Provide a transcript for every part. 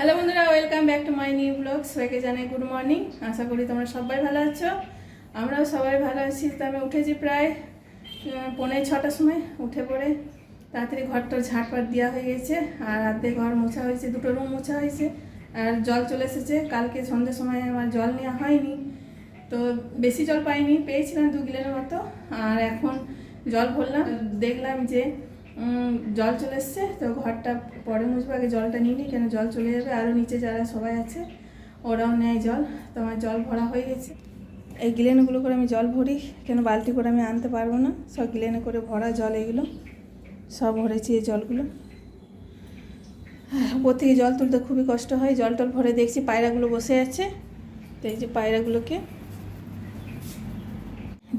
Hello বন্ধুরা welcome back to my new blog সবাইকে জানাই গুড মর্নিং আশা করি তোমরা সবাই ভালো আছো। আমরাও সবাই ভালো আছি। তো আমি উঠেছি প্রায় আহ, ছটার সময় উঠে পড়ে। তাড়াতাড়ি ঘরটা ঝাঁটপাট দেওয়া হয়ে গেছে। আর রাতে ঘর মোছা হয়েছে দুটো রুম মোছা হয়েছে। আর জল চলে এসেছে। কালকে সন্ধ্যের সময় আমার জল নেওয়া হয়নি। তো বেশি জল পাইনি পেয়েছিলাম দু গিলের মতো। আর এখন জল ভরলাম। দেখলাম যে জল চলে এসছে, তো ঘরটা পরে মুছবো, আগে জলটা নিয়ে নিই, কেন জল চলে যাবে? আরও নিচে যারা সবাই আছে, ওরাও নেয় জল। তো আমার জল ভরা হয়ে গেছে। এই গিলেনগুলো করে আমি জল ভরি, কেন বালতি করে আমি আনতে পারব না? সব গিলেনে করে ভরা জল এগুলো, সব ভরেছি এই জলগুলো। উপর থেকে জল তুলতে খুবই কষ্ট হয়, জল টল ভরে দেখছি পায়রাগুলো বসে আছে। তো এই যে পায়রাগুলোকে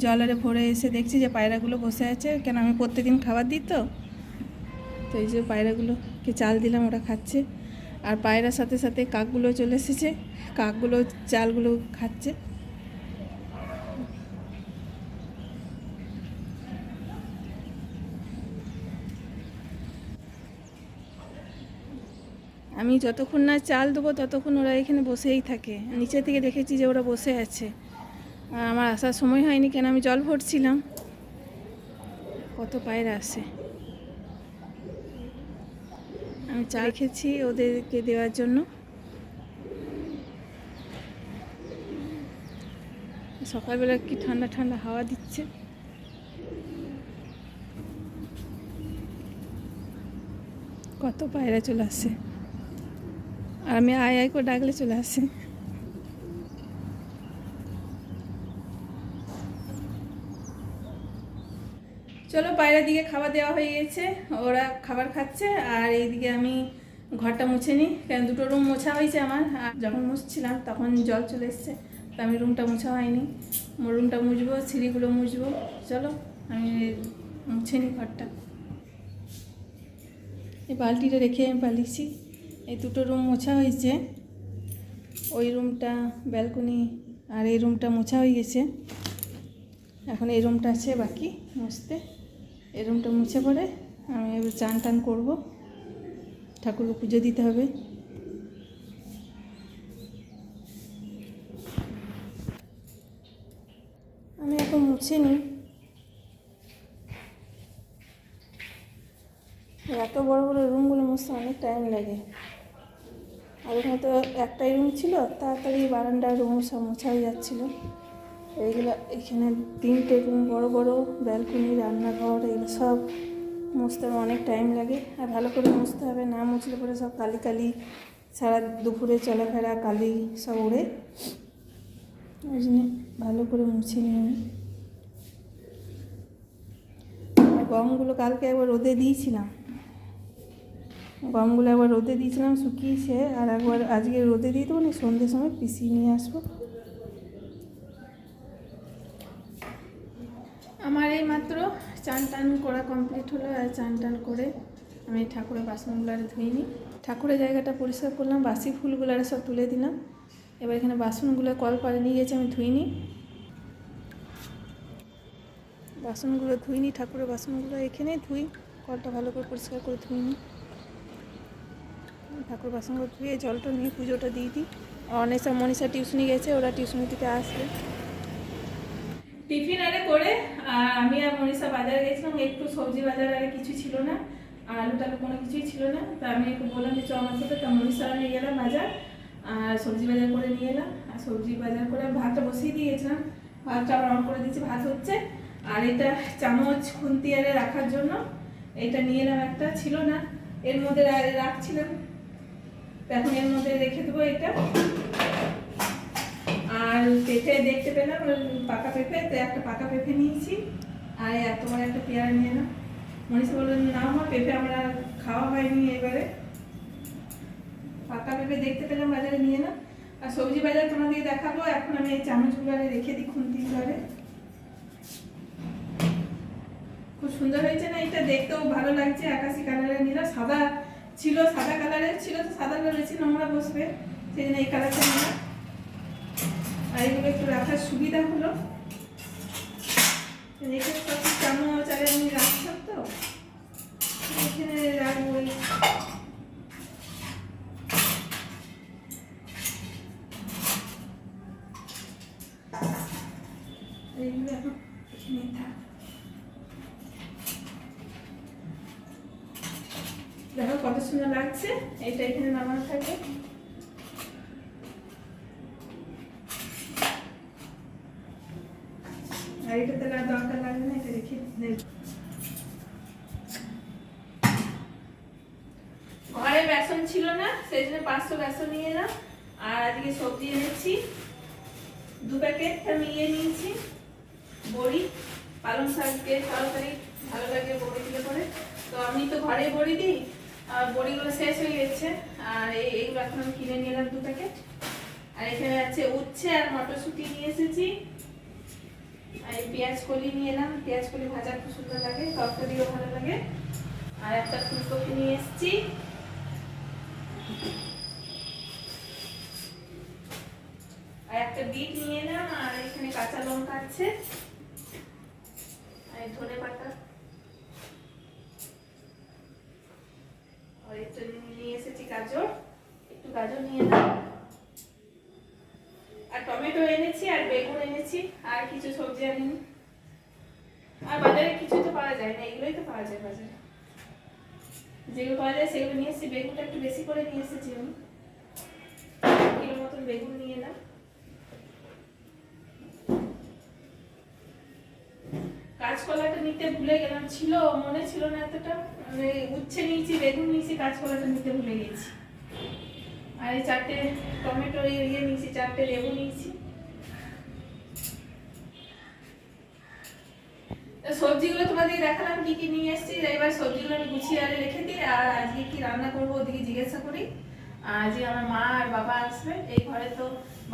জলের ভরে এসে দেখছি যে পায়রাগুলো বসে আছে। কেন আমি প্রত্যেকদিন খাবার দিই তো? তো এই যে পায়রাগুলোকে চাল দিলাম, ওরা খাচ্ছে। আর পায়রার সাথে সাথে কাকগুলো চলে এসেছে। কাকগুলো, চালগুলো খাচ্ছে। আমি যতক্ষণ না চাল দেবো, ততক্ষণ ওরা এখানে বসেই থাকে। নিচে থেকে দেখেছি যে ওরা বসে আছে। আমার আসার সময় হয়নি কেন, আমি জল ভরছিলাম। কত পায়রা আসে আমি চা রেখেছি ওদেরকে দেওয়ার জন্য। সকালবেলা কি ঠান্ডা ঠান্ডা হাওয়া দিচ্ছে? কত পায়রা চলে আসে। আর আমি আয় আয় করে ডাকলে চলে আসে। চলো পায়রা দিকে খাবার দেওয়া হয়ে গেছে, ওরা খাবার খাচ্ছে, আর এইদিকে আমি ঘরটা মুছে নিই কেন দুটো রুম মোছা হয়েছে আমার, আর যখন মুছছিলাম তখন জল চলে এসছে, তো আমি রুমটা মোছা হয়নি। রুমটা মুছবো, সিঁড়িগুলো মুছবো, চলো আমি মুছে নিই ঘরটা। এই বালতিটা রেখে আমি পালিয়েছি। এই দুটো রুম মোছা হয়েছে, ওই রুমটা ব্যালকনি আর এই রুমটা মোছা হয়ে গেছে। এখন এই রুমটা আছে বাকি, মুছতে। এই রুমটা মুছে পড়ে, আমি এবার চান টান করব। ঠাকুরকে পুজো দিতে হবে। আমি এখন মুছে নিই এত বড় বড় রুমগুলো মুছতে অনেক টাইম লাগে। আর ওখানে তো একটাই রুম ছিল, তাড়াতাড়ি বারান্দার রুম সব মোছা হয়ে যাচ্ছিল। এইগুলো এখানে তিনটে রুম বড় বড় ব্যালকনি, রান্নাঘর, এগুলো সব মুছতে আমার অনেক টাইম লাগে। আর ভালো করে মুছতে হবে, না মুছলে পরে সব কালি কালি সারা দুপুরে চলাফেরা কালি সব উড়ে। ওই জন্য ভালো করে মুছে নিই আমি। গমগুলো কালকে একবার রোদে দিয়েছিলাম। গমগুলো একবার রোদে দিয়েছিলাম, শুকিয়েছে। আর একবার আজকে রোদে দিয়ে দেবো না সন্ধ্যের সময় পিসিয়ে নিয়ে আসব। আমার এই মাত্র চান টান করা কমপ্লিট হলো আর চান টান করে আমি ঠাকুরের বাসনগুলো আর ধুইনি ঠাকুরের জায়গাটা পরিষ্কার করলাম, বাসি ফুলগুলো আর সব তুলে দিলাম। এবার এখানে বাসনগুলো কল পারে নিয়ে গেছে আমি ধুইনি বাসনগুলো ধুইনি ঠাকুরের বাসনগুলো এখানেই ধুই, কলটা ভালো করে পরিষ্কার করে ধুইনি ঠাকুর বাসনগুলো ধুয়ে জলটা নিয়ে পুজোটা দিয়ে দিই। অনেসা মনীষা টিউশনি গেছে, ওরা টিউশনি থেকে আসবে। টিফিন আরে করে আমি আর মনীষা বাজারে গেছিলাম, একটু সবজি বাজার আরে কিছু ছিল না, আলু টালু কোনো কিছুই ছিল না, তা আমি একটু বললাম যে আমার সাথে, তা মনীষা নিয়ে গেলাম বাজার, আর সবজি বাজার করে নিয়ে এলাম, আর সবজি বাজার করে ভাতটা বসিয়ে দিয়েছিলাম, ভাতটা আবার অন করে দিচ্ছি ভাত হচ্ছে, আর এটা চামচ খুন্তি আরে রাখার জন্য, এটা নিয়ে এলাম একটা, ছিল না, এর মধ্যে রাখছিলাম এখন এর মধ্যে রেখে দেবো এটা। আর পেঁপে দেখতে পেলাম পাকা পেঁপে, তো একটা পাকা পেঁপে নিয়েছি। আর বড় একটা পেয়ারা নিয়ে না মনীষা বলল, না আমার পেঁপে আমরা খাওয়া হয়নি এবারে। পাকা পেঁপে দেখতে পেলাম, বাজারে নিয়ে না আর সবজি বাজার তোমাদেরকে দেখাবো। এখন আমি এই চামচগুলো রেখে দিই খুন্তি ঘরে। খুব সুন্দর হয়েছে না এটা? দেখতেও ভালো লাগছে, আকাশি কালারের নিলাম সাদা ছিল, সাদা কালারের ছিল, তো সাদা বেশি নোংরা বসবে। সেই জন্য এই কালারটা নিলাম আর একটু রাখার সুবিধা হলো। রেখে সব চামচ, আগে আমি রাখতাম তো। এখানে রাখব এইগুলো এখন এখানে দেখো কত সুন্দর লাগছে। এটা এখানে নামানো থাকে ঘরে বেসন ছিল না, সেই জন্য পাঁচশো বেসন নিয়ে এলাম আর আজকে সবজি এনেছি। দু প্যাকেট আমি ইয়ে নিয়েছি, বড়ি, পালং শাক দিয়ে তরকারি, ভালো লাগে বড়ি দিলে পরে। তো আমি তো ঘরে বড়ি দিই, আর বড়িগুলো শেষ হয়ে গেছে। আর এই- এইগুলো এখন কিনে নিয়ে এলাম দু প্যাকেট। আর এখানে আছে উচ্ছে আর মটরশুঁটি নিয়ে এসেছি। আর পেঁয়াজ কলি নিয়ে এলাম। পেঁয়াজ কলি ভাজা খুব সুন্দর লাগে, তরকারিও ভালো লাগে। আর একটা ফুলকপি নিয়ে এসেছি। আর একটা বিট নিয়ে এলাম, আর এখানে কাঁচা লঙ্কা আছে। আর ধনে পাতা। আর একটু নিয়ে এসেছি গাজর। একটু গাজর নিয়ে এলাম আর টমেটো এনেছি আর বেগুন এনেছি আর কিছু সবজি আনিনি আর বাজারে কিছু তো পাওয়া যায় না, এগুলোই তো পাওয়া যায় বাজারে। যেগুলো পাওয়া যায় সেগুলো নিয়ে এসেছি, বেগুনটা একটু বেশি করে নিয়ে এসেছি আমি। কিলো মতন বেগুন নিয়ে এলাম। কাঁচকলাটা নিতে ভুলে গেলাম, ছিল, মনে ছিল না এতটা। মানে উচ্ছে নিয়েছি, বেগুন নিয়েছি, কাঁচকলাটা নিতে ভুলে গেছি। আর এই চারটে টমেটো ইয়ে নিয়েছি, চারটে লেবু নিয়েছি। তো সবজিগুলো তোমাদেরকে দেখালাম, কি কি নিয়ে এসেছি। এবার সবজিগুলো আমি গুছিয়ে আরে রেখে দিই, আর আজকে কি রান্না করব ওদিকে জিজ্ঞাসা করি। আজকে আমার মা আর বাবা আসবে। এই ঘরে তো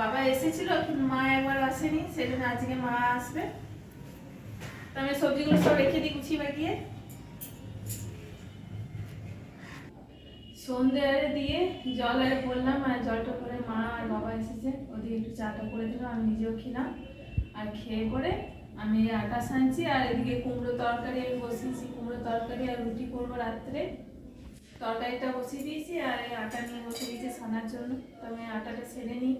বাবা এসেছিল, কিন্তু মা একবার আসেনি সেই জন্য আজকে মা আসবে। তো আমি সবজিগুলো সব রেখে দিই গুছিয়ে বাগিয়ে। সন্ধে দিয়ে জল আরে বললাম, আর জলটা করে মা আর বাবা এসেছে। ওদিকে একটু চাটা করে দিল, আমি নিজেও খেলাম, আর খেয়ে করে আমি আটা সানছি আর এদিকে কুমড়ো তরকারি, আমি বসিয়েছি কুমড়ো তরকারি আর রুটি করব রাত্রে। তরকারিটা বসিয়ে দিয়েছি আর এই আটা নিয়ে বসে দিয়েছি সানার জন্য। তো আমি আটাটা ছেড়ে নিই।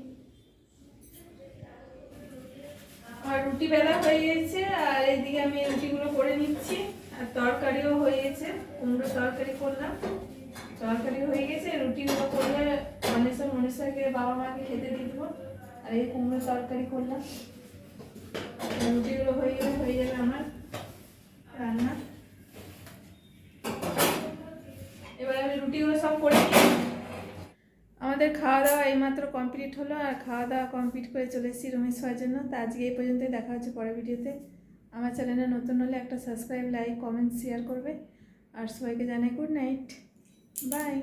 আর রুটি বেলা হয়ে গেছে আর এদিকে আমি রুটিগুলো করে নিচ্ছি। আর তরকারিও হয়ে গেছে, কুমড়ো তরকারি করলাম। তরকারি হয়ে গেছে, রুটিগুলো করলে মনীষা, মনীষাকে বাবা মাকে খেতে দিয়ে দেবো। আর এই কুমড়ো তরকারি করলাম। রুটিগুলো হয়ে গেলে হয়ে যাবে আমার রান্না। এবার আমি রুটিগুলো সব করে আমাদের খাওয়া দাওয়া এইমাত্র কমপ্লিট হলো আর খাওয়া দাওয়া কমপ্লিট করে চলে এসেছি রমেশ হওয়ার জন্য। তা আজকে এই পর্যন্তই দেখা হচ্ছে পরের ভিডিওতে। আমার চ্যানেলে নতুন হলে একটা সাবস্ক্রাইব, লাইক, কমেন্ট শেয়ার করবে। আর সবাইকে জানাই গুড নাইট বাই